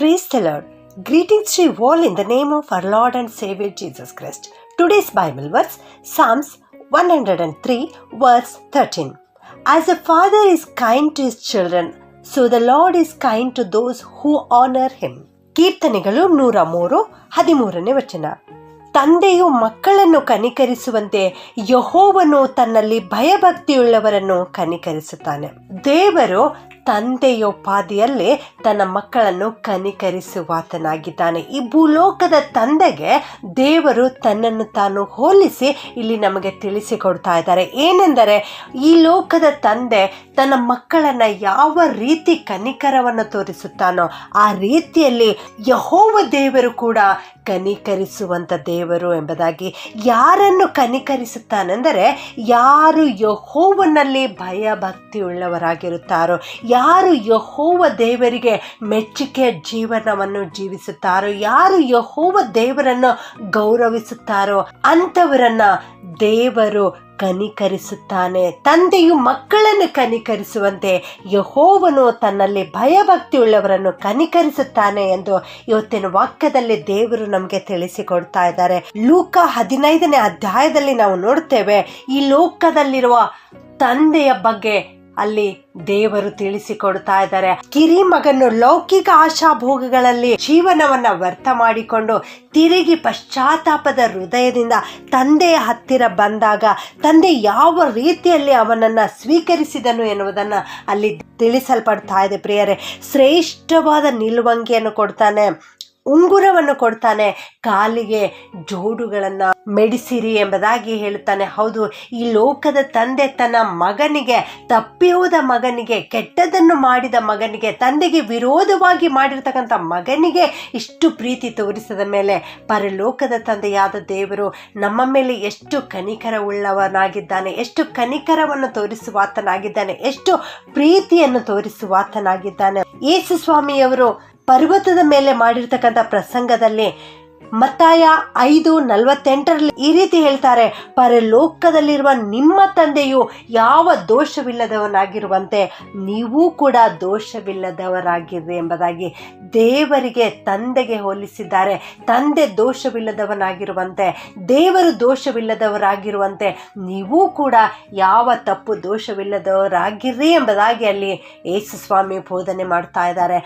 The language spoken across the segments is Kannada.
Praise the Lord. Greetings to you all in the name of our Lord and Savior Jesus Christ. Today's Bible verse Psalms 103, verse 13. As a father is kind to his children, so the Lord is kind to those who honor him. ಕೀರ್ತನೆಗಳು ನೂರ ಮೂರು ಹದಿಮೂರನೇ ವಚನ ತಂದೆಯು ಮಕ್ಕಳನ್ನು ಕನಿಕರಿಸುವಂತೆ ಯಹೋವನು ತನ್ನಲ್ಲಿ ಭಯಭಕ್ತಿಯುಳ್ಳವರನ್ನು ಕನಿಕರಿಸುತ್ತಾನೆ ದೇವರು ತಂದೆಯೋಪಾದಿಯಲ್ಲಿ ತನ್ನ ಮಕ್ಕಳನ್ನು ಕನಿಕರಿಸುವಾತನಾಗಿದ್ದಾನೆ. ಈ ಭೂಲೋಕದ ತಂದೆಗೆ ದೇವರು ತನ್ನನ್ನು ತಾನು ಹೋಲಿಸಿ ಇಲ್ಲಿ ನಮಗೆ ತಿಳಿಸಿಕೊಡ್ತಾ ಇದ್ದಾರೆ. ಏನೆಂದರೆ, ಈ ಲೋಕದ ತಂದೆ ತನ್ನ ಮಕ್ಕಳನ್ನು ಯಾವ ರೀತಿ ಕನಿಕರವನ್ನು ತೋರಿಸುತ್ತಾನೋ, ಆ ರೀತಿಯಲ್ಲಿ ಯಹೋವ ದೇವರು ಕೂಡ ಕನಿಕರಿಸುವಂಥ ದೇವರು ಎಂಬುದಾಗಿ ಯಾರನ್ನು ಕನಿಕರಿಸುತ್ತಾನೆಂದರೆ, ಯಾರು ಯಹೋವನಲ್ಲಿ ಭಯ ಭಕ್ತಿ ಉಳ್ಳವರಾಗಿರುತ್ತಾರೋ ಯಾರು ಯಹೋವ ದೇವರಿಗೆ ಮೆಚ್ಚುಗೆ ಜೀವನವನ್ನು ಜೀವಿಸುತ್ತಾರೋ, ಯಾರು ಯಹೋವ ದೇವರನ್ನು ಗೌರವಿಸುತ್ತಾರೋ, ಅಂಥವರನ್ನ ದೇವರು ಕನಿಕರಿಸುತ್ತಾನೆ. ತಂದೆಯು ಮಕ್ಕಳನ್ನು ಕನಿಕರಿಸುವಂತೆ ಯಹೋವನು ತನ್ನಲ್ಲಿ ಭಯಭಕ್ತಿಯುಳ್ಳವರನ್ನು ಕನಿಕರಿಸುತ್ತಾನೆ ಎಂದು ಇವತ್ತಿನ ವಾಕ್ಯದಲ್ಲಿ ದೇವರು ನಮಗೆ ತಿಳಿಸಿಕೊಡ್ತಾ ಇದ್ದಾರೆ. ಲೂಕ ಹದಿನೈದನೇ ಅಧ್ಯಾಯದಲ್ಲಿ ನಾವು ನೋಡ್ತೇವೆ, ಈ ಲೋಕದಲ್ಲಿರುವ ತಂದೆಯ ಬಗ್ಗೆ ಅಲ್ಲಿ ದೇವರು ತಿಳಿಸಿಕೊಡ್ತಾ ಇದ್ದಾರೆ. ಕಿರಿ ಮಗನು ಲೌಕಿಕ ಆಶಾಭೋಗಗಳಲ್ಲಿ ಜೀವನವನ್ನ ವ್ಯರ್ಥ ಮಾಡಿಕೊಂಡು ತಿರುಗಿ ಪಶ್ಚಾತ್ತಾಪದ ಹೃದಯದಿಂದ ತಂದೆಯ ಹತ್ತಿರ ಬಂದಾಗ ತಂದೆ ಯಾವ ರೀತಿಯಲ್ಲಿ ಅವನನ್ನ ಸ್ವೀಕರಿಸಿದನು ಎನ್ನುವುದನ್ನ ಅಲ್ಲಿ ತಿಳಿಸಲ್ಪಡ್ತಾ ಇದೆ ಪ್ರಿಯರೇ. ಶ್ರೇಷ್ಠವಾದ ನಿಲುವಂಗಿಯನ್ನು ಕೊಡ್ತಾನೆ. ಉಂಗುರವನ್ನು ಕೊಡ್ತಾನೆ. ಕಾಲಿಗೆ ಜೋಡುಗಳನ್ನು ಮೆಡಿಸಿರಿ ಎಂಬುದಾಗಿ ಹೇಳುತ್ತಾನೆ. ಹೌದು, ಈ ಲೋಕದ ತಂದೆ ತನ್ನ ಮಗನಿಗೆ ತಪ್ಪಿ ಹೋದ ಮಗನಿಗೆ ಕೆಟ್ಟದನ್ನು ಮಾಡಿದ ಮಗನಿಗೆ, ತಂದೆಗೆ ವಿರೋಧವಾಗಿ ಮಾಡಿರ್ತಕ್ಕಂಥ ಮಗನಿಗೆ ಇಷ್ಟು ಪ್ರೀತಿ ತೋರಿಸಿದ ಮೇಲೆ ಪರಲೋಕದ ತಂದೆಯಾದ ದೇವರು ನಮ್ಮ ಮೇಲೆ ಎಷ್ಟು ಕನಿಕರ ಉಳ್ಳವನಾಗಿದ್ದಾನೆ ಎಷ್ಟು ಕನಿಕರವನ್ನು ತೋರಿಸುವಾತನಾಗಿದ್ದಾನೆ, ಎಷ್ಟು ಪ್ರೀತಿಯನ್ನು ತೋರಿಸುವಾತನಾಗಿದ್ದಾನೆ. ಯೇಸು ಸ್ವಾಮಿಯವರು ಪರ್ವತದ ಮೇಲೆ ಮಾಡಿರ್ತಕ್ಕಂಥ ಪ್ರಸಂಗದಲ್ಲಿ ಮತ್ತಾಯ ಐದು ನಲವತ್ತೆಂಟರಲ್ಲಿ ಈ ರೀತಿ ಹೇಳ್ತಾರೆ, ಪರಲೋಕದಲ್ಲಿರುವ ನಿಮ್ಮ ತಂದೆಯು ಯಾವ ದೋಷವಿಲ್ಲದವನಾಗಿರುವಂತೆ, ನೀವೂ ಕೂಡ ದೋಷವಿಲ್ಲದವರಾಗಿರಿ ಎಂಬುದಾಗಿ ದೇವರಿಗೆ ತಂದೆಗೆ ಹೋಲಿಸಿದ್ದಾರೆ. ತಂದೆ ದೋಷವಿಲ್ಲದವನಾಗಿರುವಂತೆ, ದೇವರು ದೋಷವಿಲ್ಲದವರಾಗಿರುವಂತೆ, ನೀವೂ ಕೂಡ ಯಾವ ತಪ್ಪು ದೋಷವಿಲ್ಲದವರಾಗಿರ್ರಿ ಎಂಬುದಾಗಿ ಅಲ್ಲಿ ಯೇಸು ಸ್ವಾಮಿ ಬೋಧನೆ ಮಾಡ್ತಾ ಇದ್ದಾರೆ.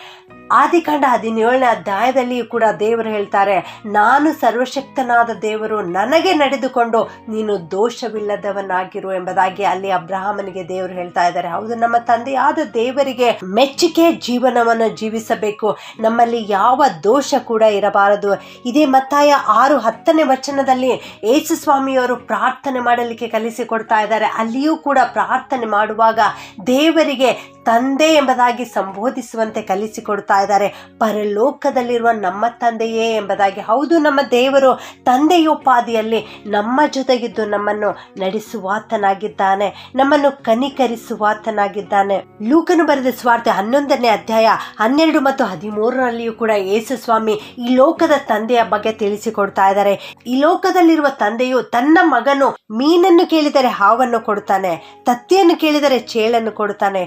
ಆದಿಕಾಂಡ ಹದಿನೇಳನೇ ಅಧ್ಯಾಯದಲ್ಲಿಯೂ ಕೂಡ ದೇವರು ಹೇಳ್ತಾರೆ, ನಾನು ಸರ್ವಶಕ್ತನಾದ ದೇವರು, ನನಗೆ ನಡೆದುಕೊಂಡು ನೀನು ದೋಷವಿಲ್ಲದವನಾಗಿರು ಎಂಬುದಾಗಿ ಅಲ್ಲಿ ಅಬ್ರಾಹ್ಮನಿಗೆ ದೇವರು ಹೇಳ್ತಾ ಇದ್ದಾರೆ. ಹೌದು, ನಮ್ಮ ತಂದೆಯಾದ ದೇವರಿಗೆ ಮೆಚ್ಚುಗೆ ಜೀವನವನ್ನು ಜೀವಿಸಬೇಕು. ನಮ್ಮಲ್ಲಿ ಯಾವ ದೋಷ ಕೂಡ ಇರಬಾರದು. ಇದೇ ಮತ್ತಾಯ ಆರು ಹತ್ತನೇ ವಚನದಲ್ಲಿ ಯೇಸು ಸ್ವಾಮಿಯವರು ಪ್ರಾರ್ಥನೆ ಮಾಡಲಿಕ್ಕೆ ಕಲಿಸಿಕೊಡ್ತಾ ಇದ್ದಾರೆ. ಅಲ್ಲಿಯೂ ಕೂಡ ಪ್ರಾರ್ಥನೆ ಮಾಡುವಾಗ ದೇವರಿಗೆ ತಂದೆ ಎಂಬುದಾಗಿ ಸಂಬೋಧಿಸುವಂತೆ ಕಲಿಸಿಕೊಡ್ತಾ ಇದ್ದಾರೆ. ಪರಲೋಕದಲ್ಲಿರುವ ನಮ್ಮ ತಂದೆಯೇ ಎಂಬುದಾಗಿ. ಹೌದು, ನಮ್ಮ ದೇವರು ತಂದೆಯೋಪಾದಿಯಲ್ಲಿ ನಮ್ಮ ಜೊತೆಗಿದ್ದು ನಮ್ಮನ್ನು ನಡೆಸುವಾತನಾಗಿದ್ದಾನೆ. ನಮ್ಮನ್ನು ಕನಿಕರಿಸುವಾತನಾಗಿದ್ದಾನೆ. ಲೂಕನು ಬರೆದ ಸ್ವಾರ್ಥ ಹನ್ನೊಂದನೇ ಅಧ್ಯಾಯ ಹನ್ನೆರಡು ಮತ್ತು ಹದಿಮೂರರಲ್ಲಿಯೂ ಕೂಡ ಯೇಸು ಸ್ವಾಮಿ ಈ ಲೋಕದ ತಂದೆಯ ಬಗ್ಗೆ ತಿಳಿಸಿಕೊಡ್ತಾ ಇದ್ದಾರೆ. ಈ ಲೋಕದಲ್ಲಿರುವ ತಂದೆಯು ತನ್ನ ಮಗನು ಮೀನನ್ನು ಕೇಳಿದರೆ ಹಾವನ್ನು ಕೊಡುತ್ತಾನೆ, ತತ್ತಿಯನ್ನು ಕೇಳಿದರೆ ಚೇಳನ್ನು ಕೊಡ್ತಾನೆ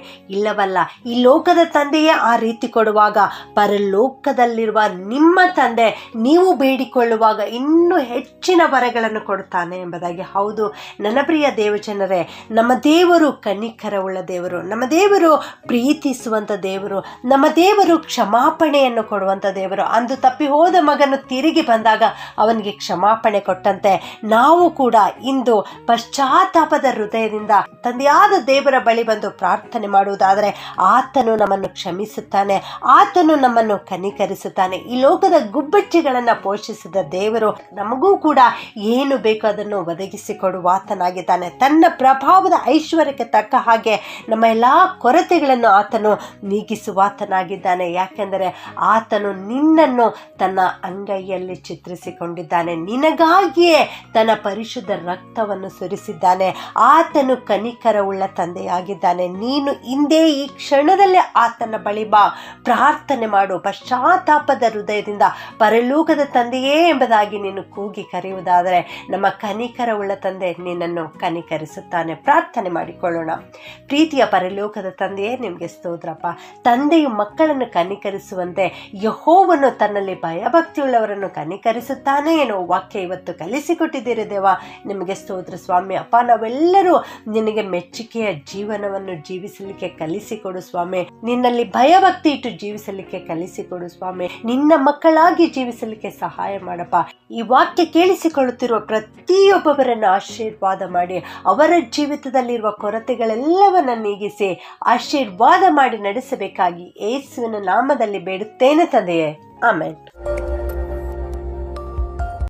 ಇಲ್ಲವಲ್ಲ. ಈ ಲೋಕದ ತಂದೆಯೇ ಆ ರೀತಿ ಕೊಡುವಾಗ, ಪರಲೋಕದಲ್ಲಿರುವ ನಿಮ್ಮ ತಂದೆ ನೀವು ಬೇಡಿಕೊಳ್ಳುವಾಗ ಇನ್ನೂ ಹೆಚ್ಚಿನ ವರಗಳನ್ನು ಕೊಡುತ್ತಾನೆ ಎಂಬುದಾಗಿ. ಹೌದು, ನನ್ನ ಪ್ರಿಯ ದೇವಜನರೇ, ನಮ್ಮ ದೇವರು ಕನಿಕರವುಳ್ಳ ದೇವರು, ನಮ್ಮ ದೇವರು ಪ್ರೀತಿಸುವಂಥ ದೇವರು, ನಮ್ಮ ದೇವರು ಕ್ಷಮಾಪಣೆಯನ್ನು ಕೊಡುವಂಥ ದೇವರು. ಅಂದು ತಪ್ಪಿ ಹೋದ ಮಗನು ತಿರುಗಿ ಬಂದಾಗ ಅವನಿಗೆ ಕ್ಷಮಾಪಣೆ ಕೊಟ್ಟಂತೆ ನಾವು ಕೂಡ ಇಂದು ಪಶ್ಚಾತ್ತಾಪದ ಹೃದಯದಿಂದ ತಂದೆಯಾದ ದೇವರ ಬಳಿ ಬಂದು ಪ್ರಾರ್ಥನೆ ಮಾಡುವುದಾದರೆ ಆತನು ನಮ್ಮನ್ನು ಕ್ಷಮಿಸುತ್ತಾನೆ, ಆತನು ನಮ್ಮನ್ನು ಕನಿಕರಿಸುತ್ತಾನೆ. ಈ ಲೋಕದ ಗುಬ್ಬಚ್ಚಿಗಳನ್ನು ಪೋಷಿಸಿದ ದೇವರು ನಮಗೂ ಕೂಡ ಏನು ಬೇಕೋ ಅದನ್ನು ಒದಗಿಸಿಕೊಡುವಾತನಾಗಿದ್ದಾನೆ ತನ್ನ ಪ್ರಭಾವದ ಐಶ್ವರ್ಯಕ್ಕೆ ತಕ್ಕ ಹಾಗೆ ನಮ್ಮ ಎಲ್ಲ ಕೊರತೆಗಳನ್ನು ಆತನು ನೀಗಿಸುವಾತನಾಗಿದ್ದಾನೆ ಯಾಕೆಂದರೆ ಆತನು ನಿನ್ನನ್ನು ತನ್ನ ಅಂಗೈಯಲ್ಲಿ ಚಿತ್ರಿಸಿಕೊಂಡಿದ್ದಾನೆ. ನಿನಗಾಗಿಯೇ ತನ್ನ ಪರಿಶುದ್ಧ ರಕ್ತವನ್ನು ಸುರಿಸಿದ್ದಾನೆ. ಆತನು ಕನಿಕರವುಳ್ಳ ತಂದೆಯಾಗಿದ್ದಾನೆ. ನೀನು ಹಿಂದೆ ಈ ಕ್ಷಣದಲ್ಲೇ ಆತನ ಬಳಿ ಬಾ. ಪ್ರಾರ್ಥನೆ ಮಾಡು. ಪಶ್ಚಾತ್ತಾಪದ ಹೃದಯದಿಂದ ಪರಲೋಕದ ತಂದೆಯೇ ಎಂಬುದಾಗಿ ನೀನು ಕೂಗಿ ಕರೆಯುವುದಾದರೆ ನಮ್ಮ ಕನಿಕರವುಳ್ಳ ತಂದೆ ನಿನ್ನನ್ನು ಕನಿಕರಿಸುತ್ತಾನೆ. ಪ್ರಾರ್ಥನೆ ಮಾಡಿಕೊಳ್ಳೋಣ. ಪ್ರೀತಿಯ ಪರಲೋಕದ ತಂದೆಯೇ ನಿಮಗೆ ಸ್ತೋತ್ರಪ್ಪ. ತಂದೆಯು ಮಕ್ಕಳನ್ನು ಕನಿಕರಿಸುವಂತೆ ಯಹೋವನ್ನು ತನ್ನಲ್ಲಿ ಭಯಭಕ್ತಿಯುಳ್ಳವರನ್ನು ಕನಿಕರಿಸುತ್ತಾನೆ ಏನೋ ವಾಕ್ಯ ಇವತ್ತು ಕಲಿಸಿಕೊಟ್ಟಿದ್ದೀರಿ ದೇವ. ನಿಮಗೆ ಸ್ತೋತ್ರ ಸ್ವಾಮಿ. ಅಪ್ಪ, ನಾವೆಲ್ಲರೂ ನಿನಗೆ ಮೆಚ್ಚುಗೆಯ ಜೀವನವನ್ನು ಜೀವಿಸಲಿಕ್ಕೆ ಕಲಿಸಿಕೊಡು ಸ್ವಾಮಿ. ನಿನ್ನಲ್ಲಿ ಭಯಭಕ್ತಿ ಇಟ್ಟು ಜೀವಿಸಲಿಕ್ಕೆ ಕಲಿಸಿಕೊಡು ಸ್ವಾಮಿ. ನಿನ್ನ ಮಕ್ಕಳಾಗಿ ಜೀವಿಸಲಿಕ್ಕೆ ಸಹಾಯ ಮಾಡಪ್ಪ. ಈ ವಾಕ್ಯ ಕೇಳಿಸಿಕೊಳ್ಳುತ್ತಿರುವ ಪ್ರತಿಯೊಬ್ಬರನ್ನ ಆಶೀರ್ವಾದ ಮಾಡಿ. ಅವರ ಜೀವಿತದಲ್ಲಿರುವ ಕೊರತೆಗಳೆಲ್ಲವನ್ನ ನೀಗಿಸಿ ಆಶೀರ್ವಾದ ಮಾಡಿ ನಡೆಸಬೇಕಾಗಿ ಯೇಸುವಿನ ನಾಮದಲ್ಲಿ ಬೇಡುತ್ತೇನೆ ತಂದೆಯೇ. ಆಮೇಲೆ